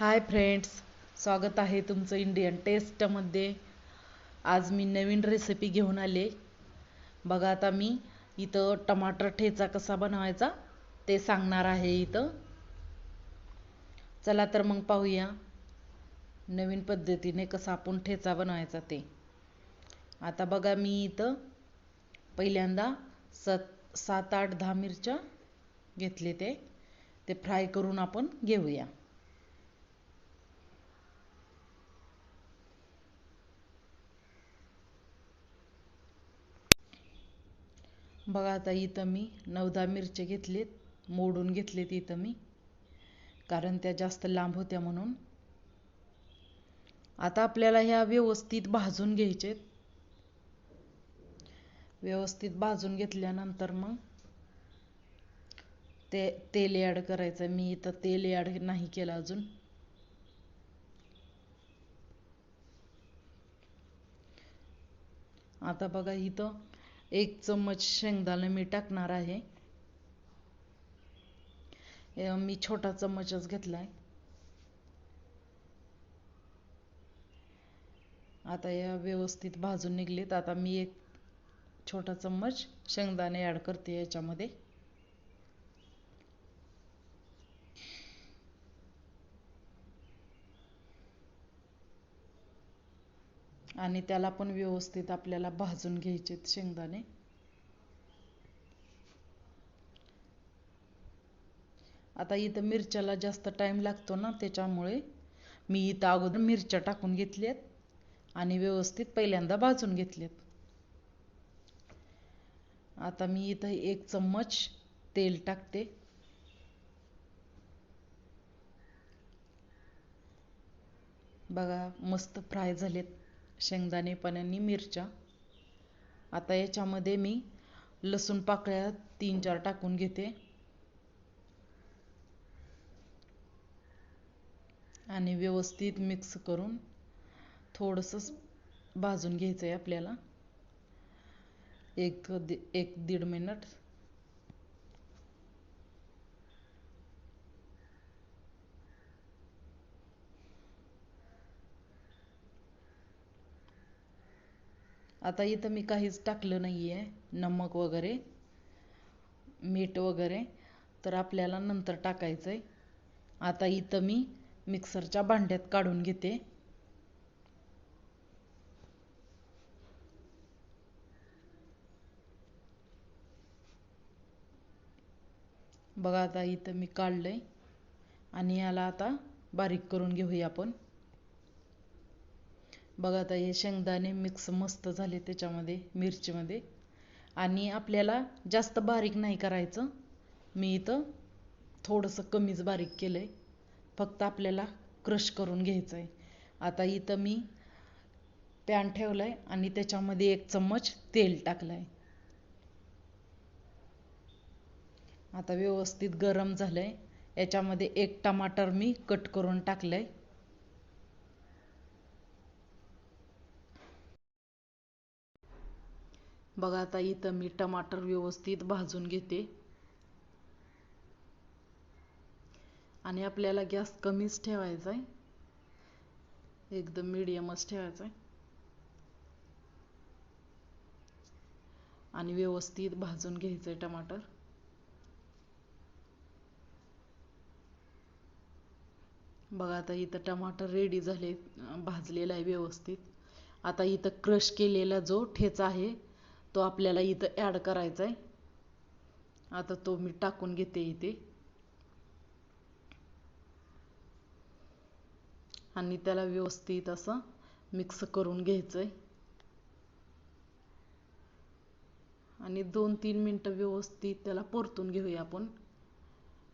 Hi friends स्वागत आहे तुमचं इंडियन टेस्टमध्ये आज मी नवीन रेसिपी घेऊन आले. बघा आता मी इथं टमाटर ठेचा कसा बनवायचा ते सांगणार आहे इथं. चला तर मग पाहूया नवीन पद्धतीने कसा आपण ठेचा बनवायचा ते. आता बघा मी इथं पहिल्यांदा सत सात आठ दहा मिरच्या घेतले ते. ते फ्राय करून आपण घेऊया. बघा आता इथं मी नऊ दहा मिरचे घेतलेत मोडून घेतलेत इथं मी कारण त्या जास्त लांब होत्या म्हणून. आता आपल्याला ह्या व्यवस्थित भाजून घ्यायचेत. व्यवस्थित भाजून घेतल्यानंतर मग ते तेल ॲड करायचं. मी इथं तेल ॲड नाही केलं अजून. आता बघा इथं एक चम्मच शेंगदाणे मी टाकणार आहे. मी छोटा चम्मचच घेतलाय. आता या व्यवस्थित भाजून निघलेत. आता मी एक छोटा चम्मच शेंगदाणे ॲड करते याच्यामध्ये. आणि त्याला पण व्यवस्थित आपल्याला भाजून घ्यायचे शेंगदाणे. आता इथं मिरच्याला जास्त टाईम लागतो ना त्याच्यामुळे मी इथं अगोदर मिरच्या टाकून घेतल्यात आणि व्यवस्थित पहिल्यांदा भाजून घेतल्यात. आता मी इथं एक चम्मच तेल टाकते. बघा मस्त फ्राय झालेत. शेंगदाणे पण आणि मिरच्या. आता याच्यामध्ये मी लसूण पाकळ्या तीन चार टाकून घेते. आणि व्यवस्थित मिक्स करून थोडंसं भाजून घ्यायचं आहे आपल्याला. एक दि एक दीड मिनट. आता इथं मी काहीच टाकलं नाही आहे नमक वगैरे मीठ वगैरे तर आपल्याला नंतर टाकायचं आहे आता इथं मी मिक्सरच्या भांड्यात काढून घेते. बघा आता इथं मी काढलंय. आणि याला आता बारीक करून घेऊया आपण. बघा आता हे शेंगदाणे मिक्स मस्त झाले त्याच्यामध्ये मिरचीमध्ये. आणि आपल्याला जास्त बारीक नाही करायचं. मी इथं थोडंसं कमीच बारीक केलं आहे फक्त आपल्याला क्रश करून घ्यायचं आहे आता इथं मी पॅन ठेवलं आहे आणि त्याच्यामध्ये एक चम्मच तेल टाकलं आहे आता व्यवस्थित गरम झालं आहे याच्यामध्ये एक टमाटर मी कट करून टाकलं आहे बघा आता इथं मी टमाटर व्यवस्थित भाजून घेते. आणि आपल्याला गॅस कमीच ठेवायचा आहे एकदम मिडियमच ठेवायचा आहे आणि व्यवस्थित भाजून घ्यायचं आहे टमाटर. बघा आता इथं टमाटर रेडी झाले भाजलेला आहे व्यवस्थित. आता इथं क्रश केलेला जो ठेचा आहे तो आपल्याला इथं ॲड करायचा आहे आता तो मी टाकून घेते इथे. आणि त्याला व्यवस्थित असं मिक्स करून घ्यायचं आहे आणि दोन तीन मिनटं व्यवस्थित त्याला परतून घेऊया आपण.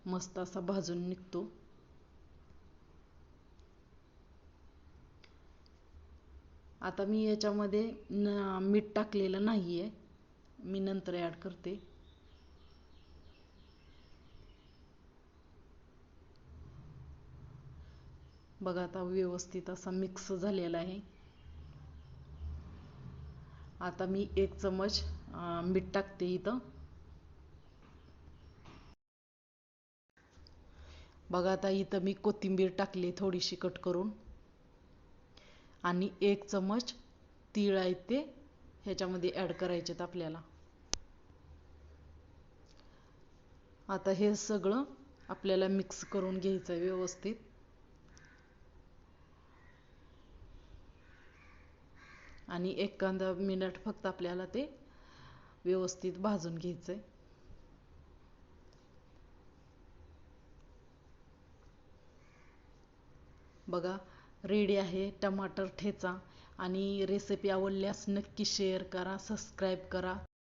मस्त असा भाजून निघतो. आता मी याच्यामध्ये न मीठ टाकलेलं नाही आहे मी नंतर ॲड करते. बघा आता व्यवस्थित असा मिक्स झालेला आहे. आता मी एक चमच मीठ टाकते इथं. बघा आता इथं मी कोथिंबीर टाकली थोडीशी कट करून. आणि एक चमच तीळ आहे ते ह्याच्यामध्ये ॲड करायचेत आपल्याला. आता हे सगळं आपल्याला मिक्स करून घ्यायचं आहे व्यवस्थित. आणि एखादा मिनिट फक्त आपल्याला ते व्यवस्थित भाजून घ्यायचं आहे. बघा रेडी आहे. टमाटर ठेचा आणि रेसिपी आवडल्यास नक्की शेअर करा सबस्क्राईब करा.